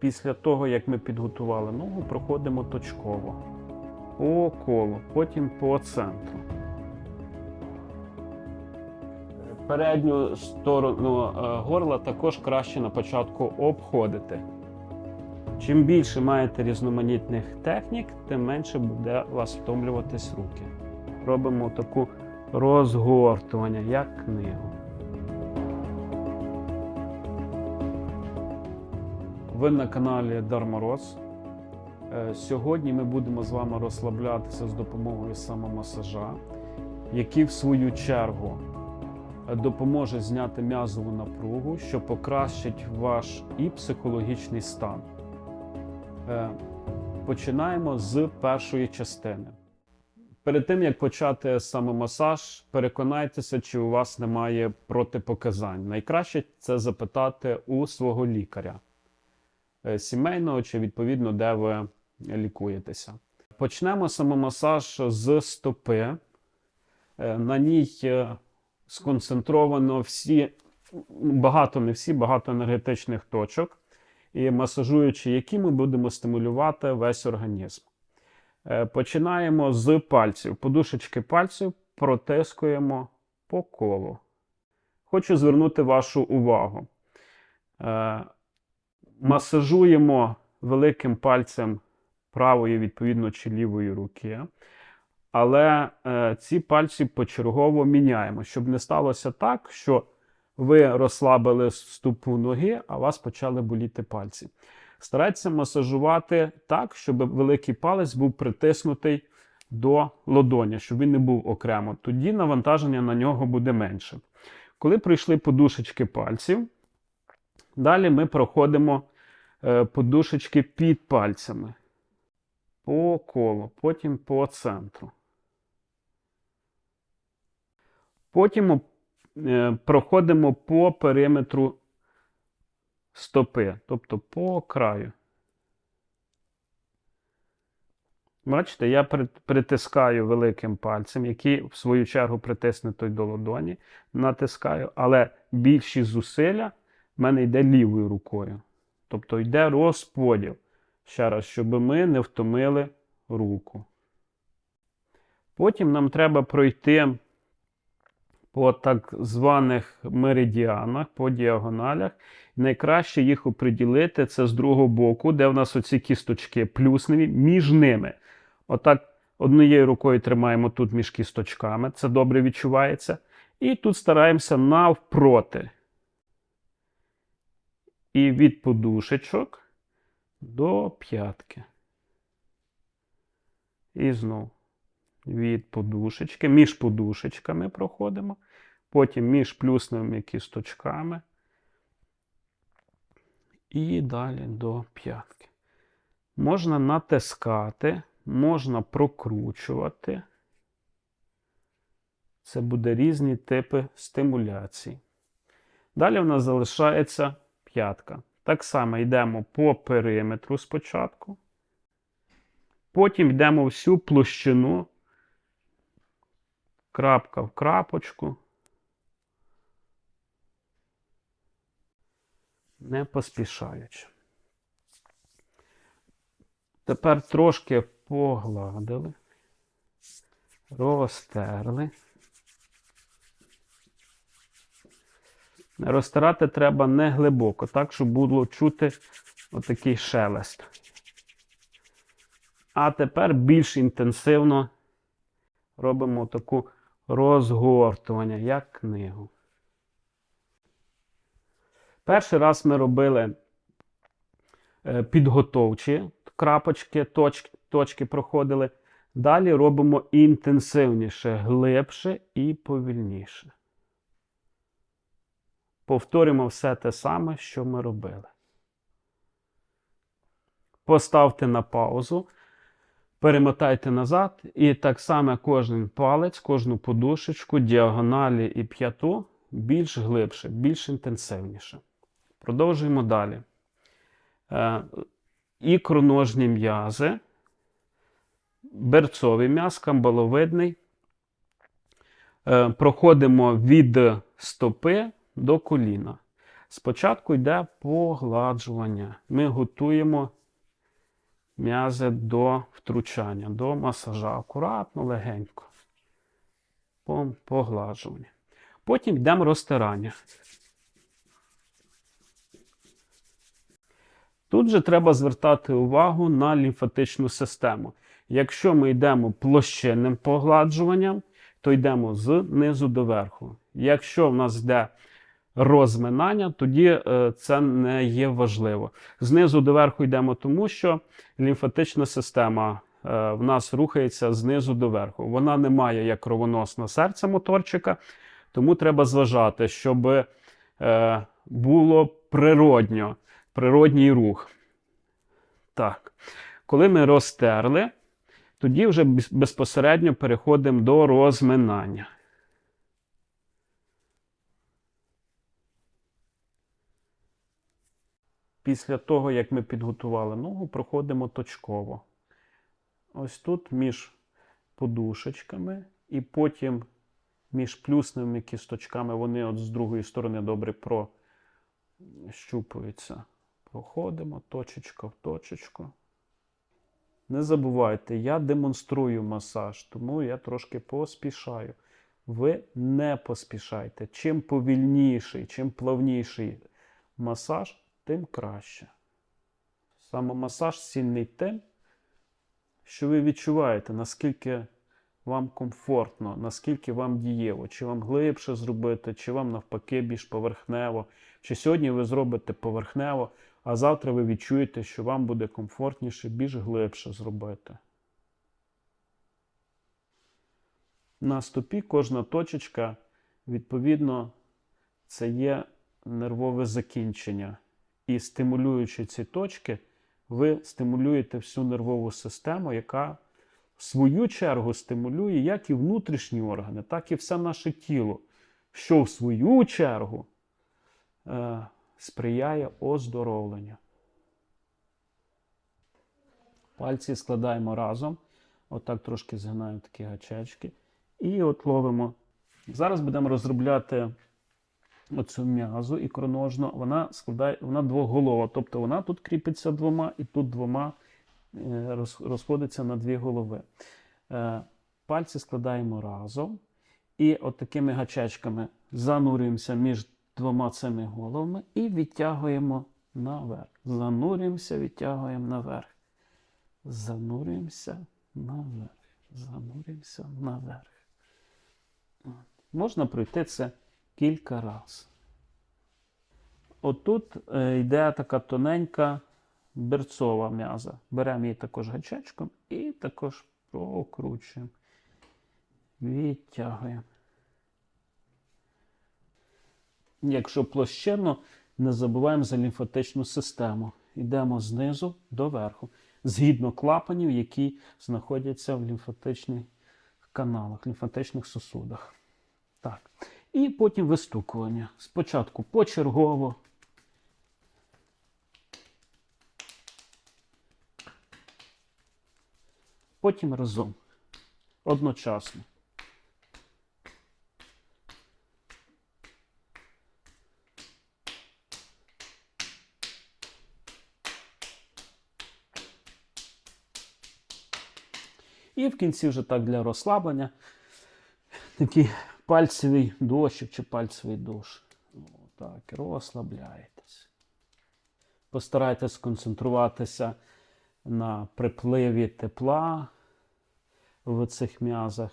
Після того, як ми підготували ногу, проходимо точково по колу, потім по центру. Передню сторону е, горла також краще на початку обходити. Чим більше маєте різноманітних технік, тим менше буде вас втомлюватись руки. Робимо таку розгортування, як книгу. Ви на каналі Дармороз. Е, Сьогодні ми будемо з вами розслаблятися з допомогою самомасажа, який в свою чергу допоможе зняти м'язову напругу, що покращить ваш і психологічний стан. Е, Починаємо з першої частини. Перед тим як почати самомасаж, переконайтеся, чи у вас немає протипоказань. Найкраще це запитати у свого лікаря сімейного чи відповідно, де ви лікуєтеся. Почнемо самомасаж з стопи. Е, На ній е, сконцентровано всі, багато не всі, багато енергетичних точок, і масажуючи які ми будемо стимулювати весь організм. Е, Починаємо з пальців. Подушечки пальців протискуємо по колу. Хочу звернути вашу увагу. Масажуємо великим пальцем правої, відповідно, чи лівої руки. Але е, ці пальці почергово міняємо, щоб не сталося так, що ви розслабили ступу ноги, а вас почали боліти пальці. Старайтеся масажувати так, щоб великий палець був притиснутий до лодоня, щоб він не був окремо. Тоді навантаження на нього буде менше. Коли пройшли подушечки пальців, далі ми проходимо подушечки під пальцями по колу, потім по центру. Потім е, проходимо по периметру стопи, тобто по краю. Бачите, я притискаю великим пальцем, який в свою чергу притиснутий до ладоні, натискаю, але більші зусилля в мене йде лівою рукою. Тобто йде розподіл. Ще раз, щоб ми не втомили руку. Потім нам треба пройти по так званих меридіанах, по діагоналях. Найкраще їх оприділити це з другого боку, де в нас оці кісточки плюсневі, між ними. Отак однією рукою тримаємо тут між кісточками, це добре відчувається. І тут стараємося навпроти. І від подушечок до п'ятки. І знову від подушечки, між подушечками проходимо, потім між плюсневими кісточками. І далі до п'ятки. Можна натискати, можна прокручувати. Це буде різні типи стимуляцій. Далі в нас залишається п'ятка. Так само йдемо по периметру спочатку. Потім йдемо всю площину, крапка в крапочку. Не поспішаючи. Тепер трошки погладили, розтерли. Розтирати треба не глибоко, так, щоб було чути отакий шелест. А тепер більш інтенсивно робимо таку розгортування, як книгу. Перший раз ми робили е, підготовчі крапочки, точки, точки проходили. Далі робимо інтенсивніше, глибше і повільніше. Повторюємо все те саме, що ми робили. Поставте на паузу, перемотайте назад, і так само кожен палець, кожну подушечку, діагоналі і п'яту більш глибше, більш інтенсивніше. Продовжуємо далі. Е, ікроножні м'язи, берцовий м'яз, камбаловидний. Е, проходимо від стопи до коліна. Спочатку йде погладжування. Ми готуємо м'язи до втручання, до масажа. Акуратно, легенько. Погладжування. Потім йдемо розтирання. Тут же треба звертати увагу на лімфатичну систему. Якщо ми йдемо площинним погладжуванням, то йдемо з низу до верху. Якщо в нас йде розминання, тоді е, це не є важливо. Знизу до верху йдемо, тому що лімфатична система е, в нас рухається знизу до верху. Вона не має як кровоносне серце моторчика, тому треба зважати, щоб е, було природньо, природній рух. Так. Коли ми розтерли, тоді вже безпосередньо переходимо до розминання. Після того, як ми підготували ногу, проходимо точково. Ось тут між подушечками, і потім між плюсними кісточками вони от з другої сторони добре прощупуються. Проходимо точечка в точечку. Не забувайте, я демонструю масаж, тому я трошки поспішаю. Ви не поспішайте. Чим повільніший, чим плавніший масаж, тим краще. Самомасаж цінний тим, що ви відчуваєте, наскільки вам комфортно, наскільки вам дієво, чи вам глибше зробити, чи вам навпаки більш поверхнево. Чи сьогодні ви зробите поверхнево, а завтра ви відчуєте, що вам буде комфортніше, більш глибше зробити. На стопі кожна точечка, відповідно, це є нервове закінчення. І стимулюючи ці точки, ви стимулюєте всю нервову систему, яка в свою чергу стимулює як і внутрішні органи, так і все наше тіло, що в свою чергу е, сприяє оздоровленню. Пальці складаємо разом, отак трошки згинаємо такі гачечки. І от ловимо. Зараз будемо розробляти оцю м'язу ікроножну. Вона складає, вона двоголова, тобто вона тут кріпиться двома і тут двома е, розходиться на дві голови. Е, Пальці складаємо разом. І от такими гачечками занурюємося між двома цими головами і відтягуємо наверх. Занурюємося, відтягуємо наверх. Занурюємося наверх. Занурюємося наверх. Можна пройти це кілька разів. Отут е, йде така тоненька берцова м'яза. Беремо її також гачечком і також прокручуємо. Відтягуємо. Якщо площинно, не забуваємо за лімфатичну систему. Йдемо знизу до верху, згідно клапанів, які знаходяться в лімфатичних каналах, лімфатичних сосудах. Так. І потім вистукування. Спочатку почергово. Потім разом. Одночасно. І в кінці вже так для розслаблення такий пальцевий дощик чи пальцевий душ. Так, розслабляєтесь. Постарайтесь сконцентруватися на припливі тепла в цих м'язах,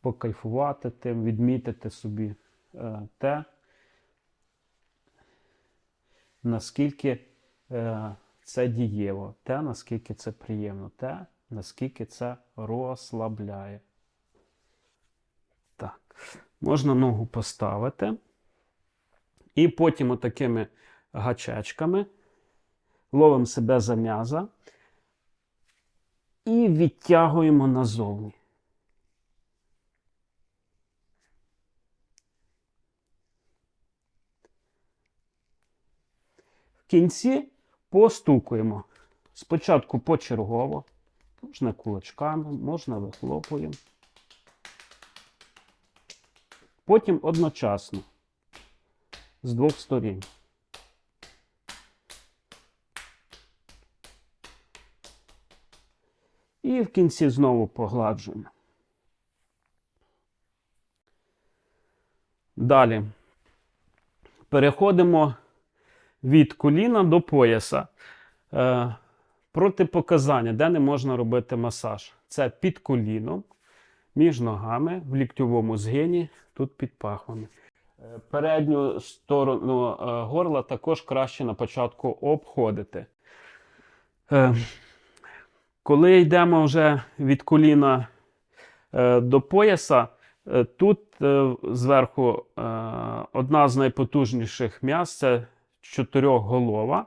покайфувати тим, відмітити собі е, те, наскільки е, це дієво, те, наскільки це приємно, те, наскільки це розслабляє. Так, можна ногу поставити. І потім отакими гачечками ловимо себе за м'яза і відтягуємо назовні. В кінці постукуємо. Спочатку почергово, можна кулачками, можна вихлопуємо потім одночасно з двох сторін. І в кінці знову погладжуємо. Далі переходимо від коліна до пояса. Е, протипоказання, де не можна робити масаж. Це під коліном між ногами, в ліктьовому згині, тут під пахвами. Е, Передню сторону е, горла також краще на початку обходити. Е, коли йдемо вже від коліна до пояса, тут зверху одна з найпотужніших м'яз це чотирьохголова.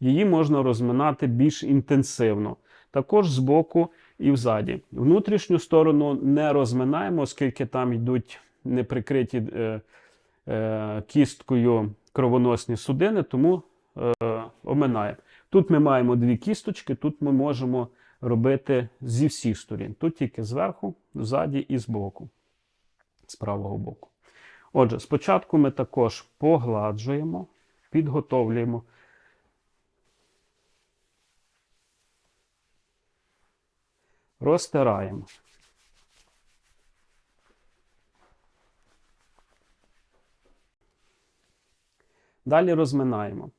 Її можна розминати більш інтенсивно. Також збоку і взаді. Внутрішню сторону не розминаємо, оскільки там йдуть неприкриті е, е, кісткою кровоносні судини, тому е, оминаємо. Тут ми маємо дві кісточки, тут ми можемо робити зі всіх сторін. Тут тільки зверху, ззаді і збоку, з правого боку. Отже, спочатку ми також погладжуємо, підготовлюємо. Розтираємо. Далі розминаємо.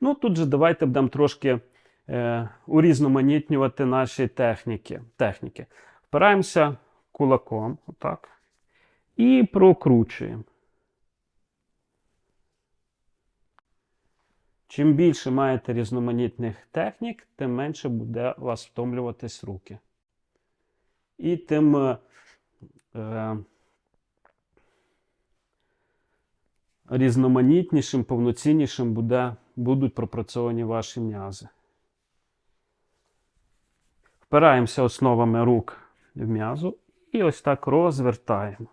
Ну, тут же давайте будемо трошки е, урізноманітнювати наші техніки. техніки. Впираємося кулаком, отак, і прокручуємо. Чим більше маєте різноманітних технік, тим менше буде у вас втомлюватись руки. І тим е, е, різноманітнішим, повноціннішим буде, будуть пропрацьовані ваші м'язи. Впираємося основами рук в м'язу і ось так розвертаємо.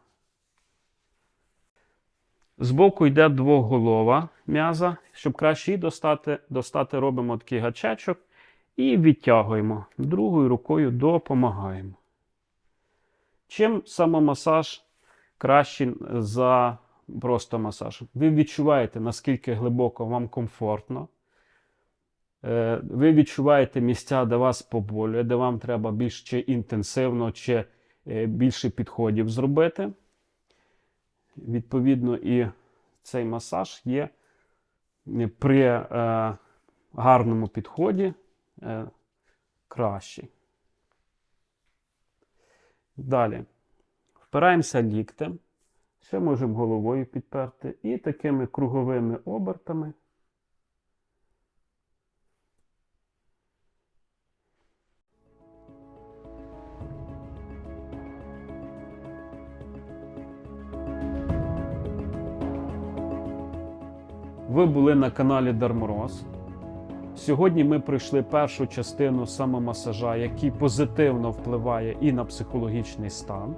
Збоку йде двоголова м'яза. Щоб краще її достати, достати, робимо такий гачечок і відтягуємо. Другою рукою допомагаємо. Чим самомасаж кращий за просто масаж? Ви відчуваєте, наскільки глибоко вам комфортно. Е, Ви відчуваєте місця, де вас поболює, де вам треба більш чи інтенсивно, чи е, більше підходів зробити. Відповідно, і цей масаж є е, при е, гарному підході е, кращий. Далі. Впираємося ліктем. Ще можемо головою підперти. І такими круговими обертами. Ви були на каналі Дармороз. Сьогодні ми пройшли першу частину самомасажа, який позитивно впливає і на психологічний стан.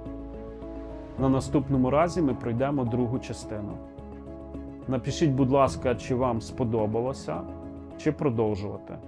На наступному разі ми пройдемо другу частину. Напишіть, будь ласка, чи вам сподобалося, чи продовжувати.